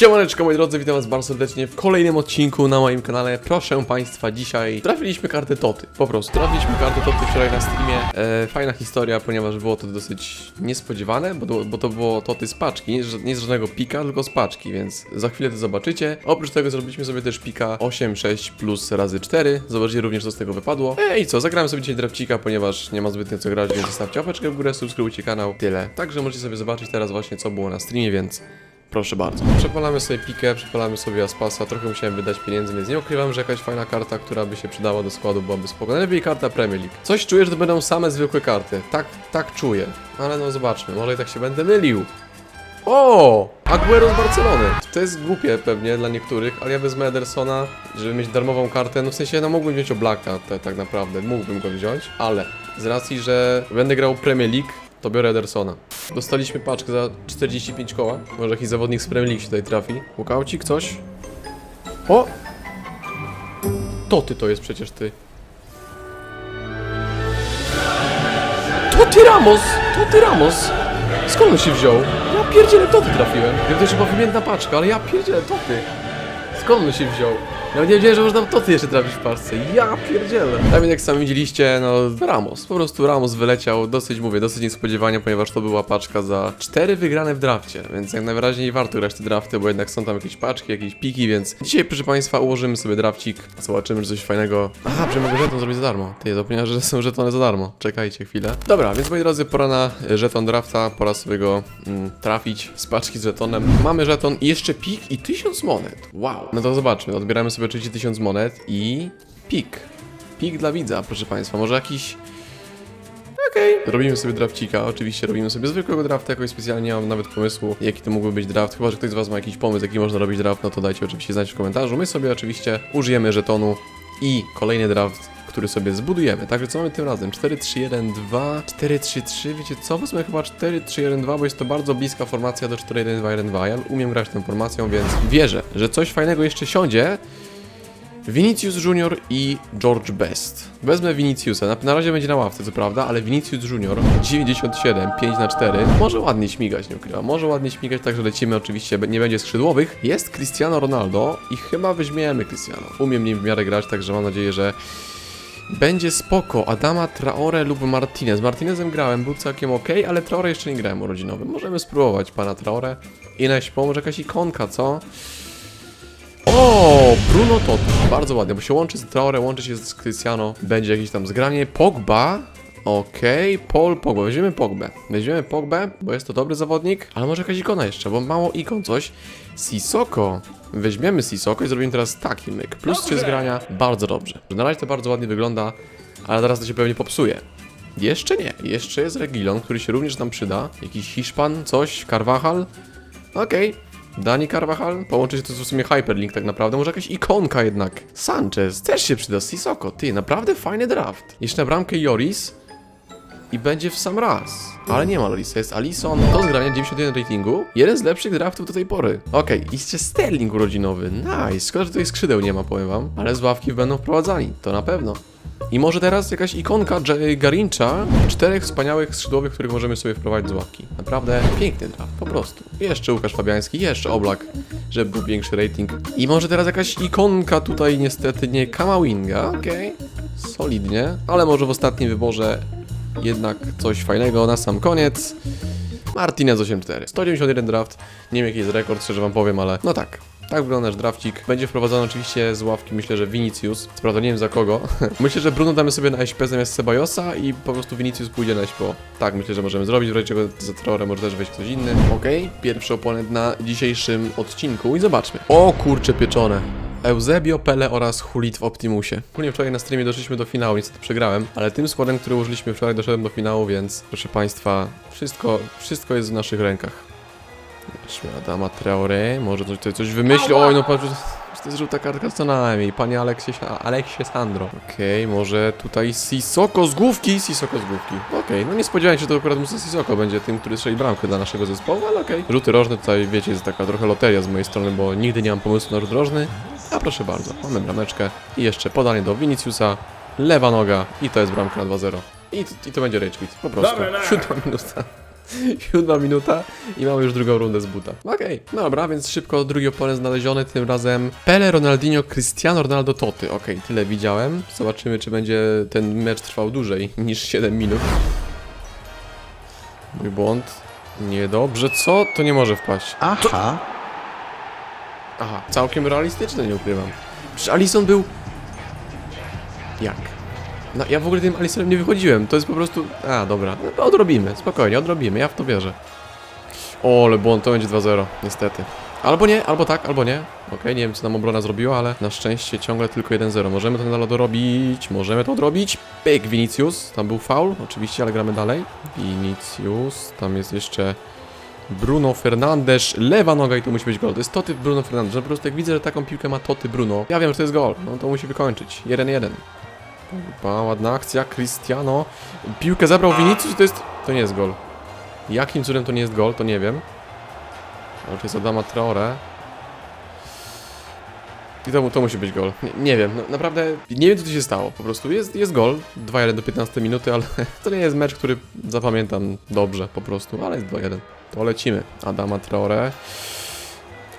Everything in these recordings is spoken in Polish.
Siemaneczko moi drodzy, witam was bardzo serdecznie w kolejnym odcinku na moim kanale. Proszę państwa, dzisiaj trafiliśmy kartę Toty. Po prostu, trafiliśmy kartę Toty wczoraj na streamie. E, fajna historia, ponieważ było to dosyć niespodziewane, bo, bo to było Toty z paczki, nie, z- żadnego pika, tylko z paczki, więc za chwilę to zobaczycie. Oprócz tego zrobiliśmy sobie też pika 8, 6 plus razy 4. Zobaczycie również co z tego wypadło. E, I co, zagrałem sobie dzisiaj drafcika, ponieważ nie ma zbytnio co grać, więc zostawcie łapeczkę w górę, subskrybujcie kanał. Tyle. Także możecie sobie zobaczyć teraz właśnie co było na streamie, więc Proszę bardzo. Przepalamy sobie pikę, przepalamy sobie Aspasa, trochę musiałem wydać pieniędzy, więc nie ukrywam, że jakaś fajna karta, która by się przydała do składu byłaby spoko. Najlepiej karta Premier League. Coś czuję, że to będą same zwykłe karty. Tak, tak czuję. Ale no zobaczmy, może i tak się będę mylił. O! Aguero z Barcelony. To jest głupie pewnie dla niektórych, ale ja wezmę Edersona, żeby mieć darmową kartę. No w sensie, no mógłbym wziąć Oblaka, tak naprawdę, mógłbym go wziąć, ale z racji, że będę grał Premier League, to biorę Edersona. Dostaliśmy paczkę za 45 koła. Może jakiś zawodnik z Premier League się tutaj trafi. Łukaucik, coś? O! To ty to jest przecież ty. To ty Ramos! To ty Ramos! Skąd on się wziął? Ja pierdzielę, to ty trafiłem. Ja to jest chyba wymienna paczka, ale ja pierdzielę, to ty. Skąd on się wziął? Ja nie wiedziałem, że można to ty jeszcze trafić w paczce. Ja pierdzielę. Więc jak sami widzieliście, no Ramos. Po prostu Ramos wyleciał dosyć, mówię, dosyć niespodziewanie, ponieważ to była paczka za cztery wygrane w drafcie. Więc jak najwyraźniej warto grać te drafty, bo jednak są tam jakieś paczki, jakieś piki, więc dzisiaj proszę Państwa ułożymy sobie drafcik. Zobaczymy, czy coś fajnego. Aha, że mogę żeton zrobić za darmo. Ty, zapomniałem, że są żetony za darmo. Czekajcie chwilę. Dobra, więc moi drodzy, pora na żeton drafta, pora sobie go mm, trafić z paczki z żetonem. Mamy żeton i jeszcze pik i 1000 monet. Wow. No to zobaczmy, odbieramy sobie oczywiście 1000 monet i pik. Pik dla widza, proszę Państwa. Może jakiś Okej. Robimy sobie drafcika, oczywiście robimy sobie zwykłego drafta, jakoś specjalnie nie mam nawet pomysłu, jaki to mógłby być draft. Chyba, że ktoś z Was ma jakiś pomysł, jaki można robić draft, no to dajcie oczywiście znać w komentarzu. My sobie oczywiście użyjemy żetonu i kolejny draft, który sobie zbudujemy. Także co mamy tym razem? 4, 3, 1, 2, 4, 3, 3, wiecie co? Wezmę chyba 4, 3, 1, 2, bo jest to bardzo bliska formacja do 4, 1, 2, 1, 2. Ja umiem grać tą formacją, więc wierzę, że coś fajnego jeszcze siądzie. Vinicius Junior i George Best. Wezmę Viniciusa, na, na razie będzie na ławce co prawda, ale Vinicius Junior 97, 5 na 4 może ładnie śmigać, nie ukrywam, może ładnie śmigać, także lecimy oczywiście, nie będzie skrzydłowych. Jest Cristiano Ronaldo i chyba weźmiemy Cristiano. Umiem nim w miarę grać, także mam nadzieję, że będzie spoko. Adama Traore lub Martinez. Martinezem grałem, był całkiem ok, ale Traore jeszcze nie grałem urodzinowym. Możemy spróbować pana Traore. I na może jakaś ikonka, co? O, Bruno Totu. Bardzo ładnie, bo się łączy z Traore, łączy się z Cristiano. Będzie jakieś tam zgranie. Pogba. Okej, Paul Pogba. Weźmiemy Pogbę. Weźmiemy Pogbę, bo jest to dobry zawodnik. Ale może jakaś ikona jeszcze, bo mało ikon coś. Sisoko. Weźmiemy Sisoko i zrobimy teraz taki myk. Plus 3 zgrania. Bardzo dobrze. Na razie to bardzo ładnie wygląda, ale teraz to się pewnie popsuje. Jeszcze nie. Jeszcze jest Regilon, który się również nam przyda. Jakiś Hiszpan, coś, Carvajal. Okej. Dani Carvajal? Połączy się to w sumie Hyperlink tak naprawdę. Może jakaś ikonka jednak. Sanchez też się przyda. Sisoko. Ty, naprawdę fajny draft. Jeszcze na bramkę Joris. I będzie w sam raz. Ale nie ma Lorisa, jest Alison. To zgranie 91 ratingu. Jeden z lepszych draftów do tej pory. Okej, i jeszcze Sterling urodzinowy. Nice. Szkoda, że tutaj skrzydeł nie ma, powiem wam. Ale z ławki będą wprowadzani. To na pewno. I może teraz jakaś ikonka J- Garincha, czterech wspaniałych skrzydłowych, których możemy sobie wprowadzić z ławki. Naprawdę piękny draft, po prostu. Jeszcze Łukasz Fabiański, jeszcze Oblak, żeby był większy rating. I może teraz jakaś ikonka tutaj niestety nie Kamawinga, okej. Solidnie, ale może w ostatnim wyborze jednak coś fajnego na sam koniec. Martinez 8-4. 191 draft. Nie wiem jaki jest rekord, szczerze wam powiem, ale no tak. Tak wygląda nasz drafcik. Będzie wprowadzony oczywiście z ławki, myślę, że Vinicius. Co prawda nie wiem za kogo. myślę, że Bruno damy sobie na SP zamiast Ceballosa i po prostu Vinicius pójdzie na SP. Tak, myślę, że możemy zrobić. W razie czego za Traore może też wejść ktoś inny. Okej, pierwszy oponent na dzisiejszym odcinku i zobaczmy. O kurcze pieczone. Eusebio, Pele oraz Hulit w Optimusie. Ogólnie wczoraj na streamie doszliśmy do finału, niestety przegrałem, ale tym składem, który użyliśmy wczoraj doszedłem do finału, więc proszę Państwa, wszystko, wszystko jest w naszych rękach. Weźmy Adama Traore, może coś, tutaj coś wymyśli. Oj, no patrz, to jest żółta kartka co najmniej. Panie Aleksie, Aleksie Sandro. Okej, może tutaj Sisoko z główki. Sisoko z główki. Okej, no nie spodziewałem się, że to akurat Musa Sisoko będzie tym, który strzeli bramkę dla naszego zespołu, ale okej. Rzuty rożne tutaj, wiecie, jest taka trochę loteria z mojej strony, bo nigdy nie mam pomysłu na rzut rożny. A proszę bardzo, mamy brameczkę. I jeszcze podanie do Viniciusa. Lewa noga i to jest bramka na 2-0. I, I to będzie rage quit, po prostu. Dobra, na. Siódma minuta. Siódma minuta i mamy już drugą rundę z buta. Okej, dobra, więc szybko drugi oponent znaleziony, tym razem Pele, Ronaldinho, Cristiano Ronaldo, Toty. Okej, tyle widziałem. Zobaczymy, czy będzie ten mecz trwał dłużej niż 7 minut. Mój błąd. Niedobrze, co? To nie może wpaść. Aha. Aha, całkiem realistyczne, nie ukrywam. Przecież Alison był... Jak? No, ja w ogóle tym Alisonem nie wychodziłem, to jest po prostu... A, dobra, no, odrobimy, spokojnie, odrobimy, ja w to wierzę. O, ale błąd, to będzie 2-0, niestety. Albo nie, albo tak, albo nie. Okej, nie wiem co nam obrona zrobiła, ale na szczęście ciągle tylko 1-0. Możemy to nadal dorobić, możemy to odrobić. Pyk, Vinicius, tam był faul, oczywiście, ale gramy dalej. Vinicius, tam jest jeszcze... Bruno Fernandes, lewa noga i to musi być gol. To jest Toty Bruno Fernandes, że po prostu jak widzę, że taką piłkę ma Toty Bruno, ja wiem, że to jest gol, no to musi wykończyć. 1-1. Pogba, ładna akcja, Cristiano. Piłkę zabrał Vinicius i to jest... to nie jest gol. Jakim cudem to nie jest gol, to nie wiem. Ale to jest Adama Traore. I to, to musi być gol. Nie, nie wiem, no, naprawdę nie wiem co tu się stało. Po prostu jest, jest gol, 2-1 do 15 minuty, ale to nie jest mecz, który zapamiętam dobrze po prostu, ale jest 2-1. To lecimy. Adama Traore.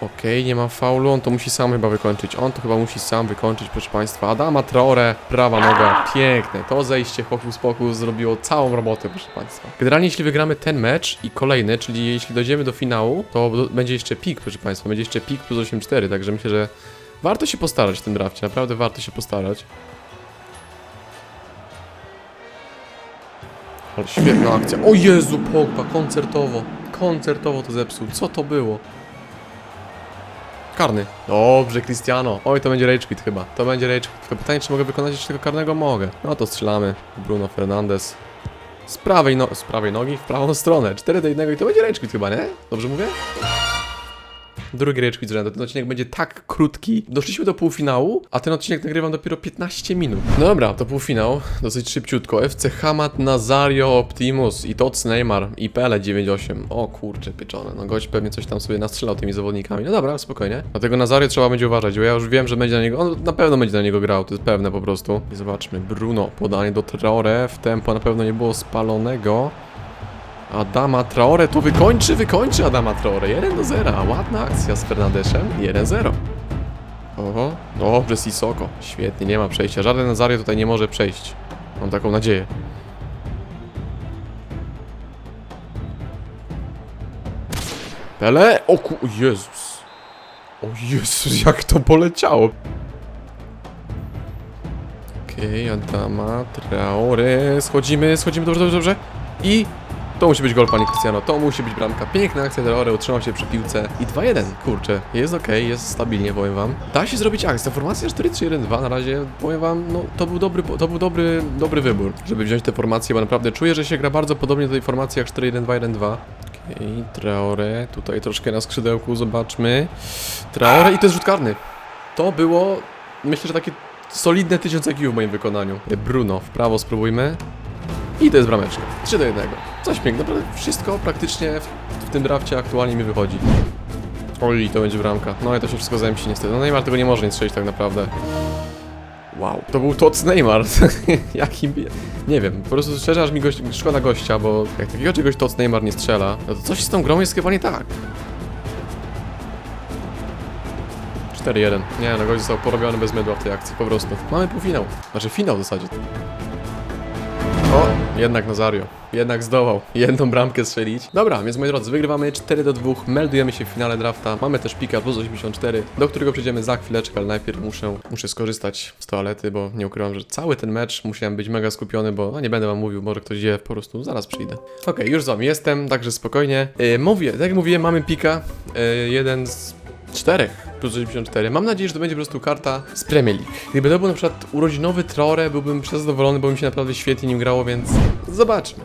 Okej, nie ma faulu, on to musi sam chyba wykończyć. On to chyba musi sam wykończyć, proszę Państwa. Adama Traore, prawa noga, piękne. To zejście Hokus Pokus zrobiło całą robotę, proszę Państwa. Generalnie jeśli wygramy ten mecz i kolejny, czyli jeśli dojdziemy do finału, to będzie jeszcze pik, proszę Państwa. Będzie jeszcze pik plus 8-4, także myślę, że warto się postarać w tym drafcie. Naprawdę warto się postarać. Ale świetna akcja. O Jezu, Pogba, koncertowo. Koncertowo to zepsuł. Co to było? Karny. Dobrze, Cristiano. Oj, to będzie rage quit chyba. To będzie rage quit. Tylko pytanie, czy mogę wykonać jeszcze tego karnego? Mogę. No to strzelamy. Bruno Fernandes. Z prawej, no z prawej nogi w prawą stronę. 4 do 1 i to będzie rage quit chyba, nie? Dobrze mówię? Drugi rage z rzędu. Ten odcinek będzie tak krótki. Doszliśmy do półfinału, a ten odcinek nagrywam dopiero 15 minut. No dobra, to półfinał. Dosyć szybciutko. FC Hamad, Nazario, Optimus i Tots Neymar i Pele 9-8. O kurcze pieczone. No gość pewnie coś tam sobie nastrzelał tymi zawodnikami. No dobra, spokojnie. Dlatego Nazario trzeba będzie uważać, bo ja już wiem, że będzie na niego. On na pewno będzie na niego grał, to jest pewne po prostu. I zobaczmy. Bruno, podanie do Traore. W tempo na pewno nie było spalonego. Adama Traore tu wykończy, wykończy Adama Traore. 1 do 0. Ładna akcja z Fernandeszem. 1-0. Oho, dobrze Sisoko. Świetnie, nie ma przejścia. Żaden Nazario tutaj nie może przejść. Mam taką nadzieję. Pele? O ku... o Jezus. O Jezus, jak to poleciało. Okej, Adama, Traore. Schodzimy, schodzimy, dobrze, dobrze, dobrze. I to musi być gol, panie Cristiano. To musi być bramka. Piękna akcja Traore, utrzymał się przy piłce. I 2-1. Kurczę, jest ok, jest stabilnie, powiem wam. Da się zrobić akcja. Formacja 4-3-1-2 na razie, powiem wam, no to był dobry, to był dobry, dobry wybór, żeby wziąć tę formację, bo naprawdę czuję, że się gra bardzo podobnie do tej formacji jak 4-1-2-1-2. Okej, Traore, tutaj troszkę na skrzydełku, zobaczmy. Traore i to jest rzut karny. To było, myślę, że takie solidne 1000 IQ w moim wykonaniu. Bruno, w prawo spróbujmy. I to jest brameczka. 3 do 1. Coś pięknego. Wszystko praktycznie w, w tym drafcie aktualnie mi wychodzi. Oj, to będzie bramka. No i to się wszystko zemści niestety. No Neymar tego nie może nie strzelić tak naprawdę. Wow, to był Tots Neymar. Jakim... Nie wiem, po prostu szczerze aż mi gość, szkoda gościa, bo jak takiego czegoś Tots Neymar nie strzela, no to coś z tą grą jest chyba nie tak. 4-1. Nie, no gość został porobiony bez mydła w tej akcji, po prostu. Mamy półfinał. Znaczy finał w zasadzie. Jednak Nazario. Jednak zdołał jedną bramkę strzelić. Dobra, więc moi drodzy, wygrywamy 4 do 2, meldujemy się w finale drafta. Mamy też pika plus 84, do którego przejdziemy za chwileczkę, ale najpierw muszę, muszę skorzystać z toalety, bo nie ukrywam, że cały ten mecz musiałem być mega skupiony, bo no, nie będę wam mówił, może ktoś dzieje, po prostu zaraz przyjdę. Okej, już z wami jestem, także spokojnie. Yy, mówię, tak jak mówiłem, mamy pika, yy, jeden z czterech plus 84. Mam nadzieję, że to będzie po prostu karta z Premier League. Gdyby to był na przykład urodzinowy Traore, byłbym przezadowolony, bo mi się naprawdę świetnie nim grało, więc zobaczmy.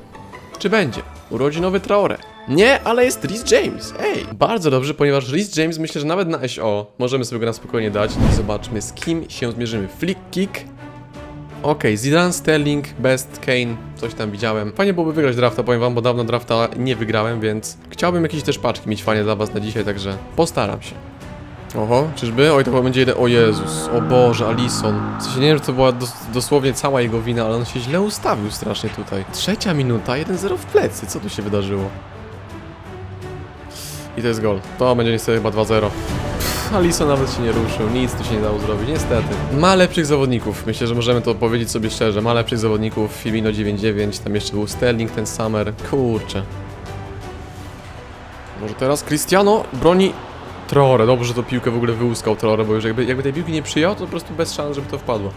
Czy będzie urodzinowy Traore? Nie, ale jest Rhys James. Ej, bardzo dobrze, ponieważ Rhys James myślę, że nawet na SO możemy sobie go na spokojnie dać. Zobaczmy, z kim się zmierzymy. Flick kick. Okej, Zidane, Sterling, Best, Kane, coś tam widziałem. Fajnie byłoby wygrać drafta, powiem wam, bo dawno drafta nie wygrałem, więc chciałbym jakieś też paczki mieć fajnie dla was na dzisiaj, także postaram się. Oho, czyżby? Oj, to będzie jeden... O Jezus, o Boże, Alison. W sensie nie wiem, że to była dos dosłownie cała jego wina, ale on się źle ustawił strasznie tutaj. Trzecia minuta, 1-0 w plecy. Co tu się wydarzyło? I to jest gol. To będzie niestety chyba 2-0. Pff, Alisson nawet się nie ruszył, nic tu się nie dało zrobić, niestety. Ma lepszych zawodników, myślę, że możemy to powiedzieć sobie szczerze. Ma lepszych zawodników, Firmino 9-9, tam jeszcze był Sterling, ten Summer. Kurczę. Może teraz Cristiano broni Traore. Dobrze, że to piłkę w ogóle wyłuskał Traore, bo już jakby, jakby tej piłki nie przyjął, to po prostu bez szans, żeby to wpadło.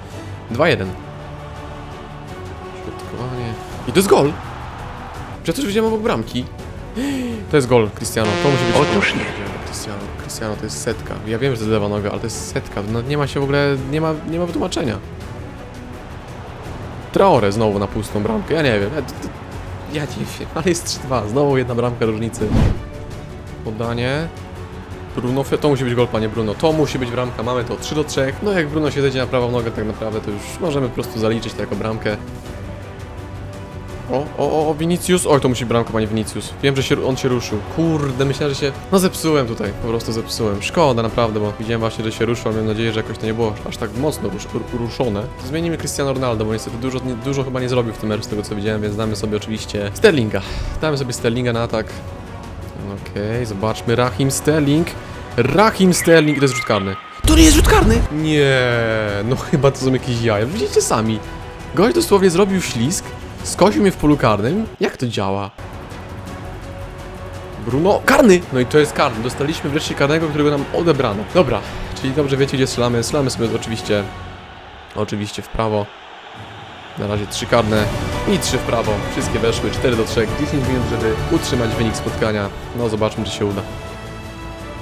2-1. Środkowanie. I to jest gol! Przecież widziałem obok bramki. To jest gol, Cristiano. To musi być Otóż gol. Cristiano, Cristiano to jest setka. Ja wiem, że to jest lewa noga, ale to jest setka. No, nie ma się w ogóle, nie ma, nie ma wytłumaczenia. Traore znowu na pustą bramkę. Ja nie wiem. Ja, ja nie wiem, ale jest 3-2. Znowu jedna bramka różnicy. Podanie. Bruno, to musi być gol, panie Bruno. To musi być bramka. Mamy to 3 do 3. No jak Bruno się zejdzie na prawą nogę, tak naprawdę to już możemy po prostu zaliczyć to jako bramkę. O, o, o, Vinicius. Oj, to musi być bramka, panie Vinicius. Wiem, że się, on się ruszył. Kurde, myślałem, że się... No zepsułem tutaj, po prostu zepsułem. Szkoda, naprawdę, bo widziałem właśnie, że się ruszył, miałem nadzieję, że jakoś to nie było aż tak mocno rusz, ru- ruszone. Zmienimy Cristiano Ronaldo, bo niestety dużo, dużo chyba nie zrobił w tym meczu, z tego co widziałem, więc damy sobie oczywiście Sterlinga. Damy sobie Sterlinga na atak. Okej, zobaczmy. Rahim Sterling. Rahim Sterling. I to jest rzut karny. To nie jest rzut karny! Nie, no chyba to są jakieś jaja. Widzicie sami. Gość dosłownie zrobił ślisk, skosił mnie w polu karnym. Jak to działa? Bruno, karny! No i to jest karny. Dostaliśmy wreszcie karnego, którego nam odebrano. Dobra, czyli dobrze wiecie, gdzie strzelamy. Strzelamy sobie oczywiście, oczywiście w prawo. Na razie trzy karne i trzy w prawo. Wszystkie weszły, 4 do 3, 10 minut, żeby utrzymać wynik spotkania. No zobaczmy, czy się uda.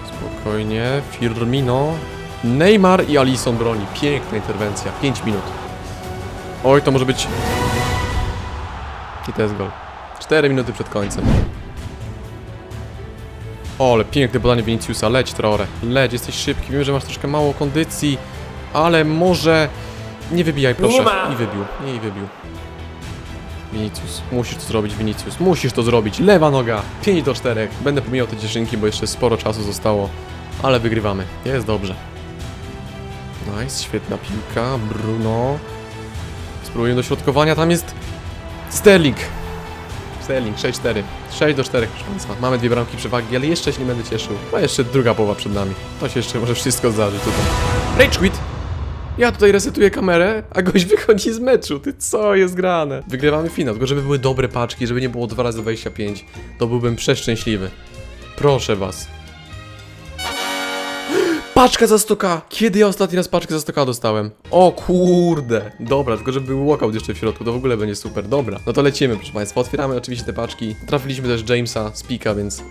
Spokojnie, Firmino, Neymar i Alisson broni. Piękna interwencja, 5 minut. Oj, to może być... I to jest gol. 4 minuty przed końcem. O, ale piękne podanie Viniciusa. Leć, Traore. Leć, jesteś szybki. Wiem, że masz troszkę mało kondycji, ale może... Nie wybijaj, proszę. Nie ma. I wybił. Nie, i wybił. Vinicius, musisz to zrobić, Vinicius. Musisz to zrobić. Lewa noga. 5 do 4. Będę pomijał te cieszynki, bo jeszcze sporo czasu zostało. Ale wygrywamy. Jest dobrze. Nice, świetna piłka. Bruno. Spróbujemy dośrodkowania. Tam jest Sterling. Sterling, 6-4. 6 do 4, proszę Państwa. Mamy dwie bramki przewagi, ale jeszcze się nie będę cieszył. A jeszcze druga połowa przed nami. To się jeszcze może wszystko zdarzyć tutaj. Rage quit! Ja tutaj resetuję kamerę, a gość wychodzi z meczu. Ty co jest grane? Wygrywamy finał, tylko żeby były dobre paczki, żeby nie było 2 razy 25 to byłbym przeszczęśliwy. Proszę was. Paczka za 100k! Kiedy ja ostatni raz paczkę za 100k dostałem? O kurde! Dobra, tylko żeby był walkout jeszcze w środku, to w ogóle będzie super. Dobra, no to lecimy, proszę Państwa. Otwieramy oczywiście te paczki. Trafiliśmy też Jamesa z Pika, więc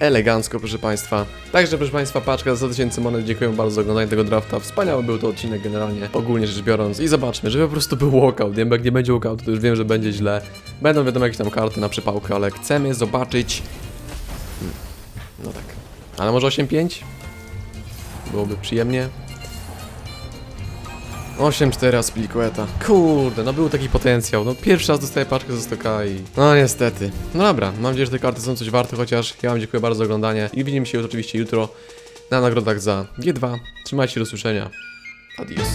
elegancko, proszę Państwa. Także, proszę Państwa, paczka za 100 tysięcy monet. Dziękuję bardzo za oglądanie tego drafta. Wspaniały był to odcinek generalnie, ogólnie rzecz biorąc. I zobaczmy, żeby po prostu był walkout. Nie, jak nie będzie walkoutu, to już wiem, że będzie źle. Będą wiadomo jakieś tam karty na przypałkę, ale chcemy zobaczyć... Hmm, No tak. Ale może 8-5? Byłoby przyjemnie. 8-4 Aspilicueta. Kurde, no był taki potencjał. No pierwszy raz dostaję paczkę ze 100k i... No niestety. No dobra, mam nadzieję, że te karty są coś warte, chociaż ja wam dziękuję bardzo za oglądanie i widzimy się już oczywiście jutro na nagrodach za G2. Trzymajcie się, do usłyszenia. Adios.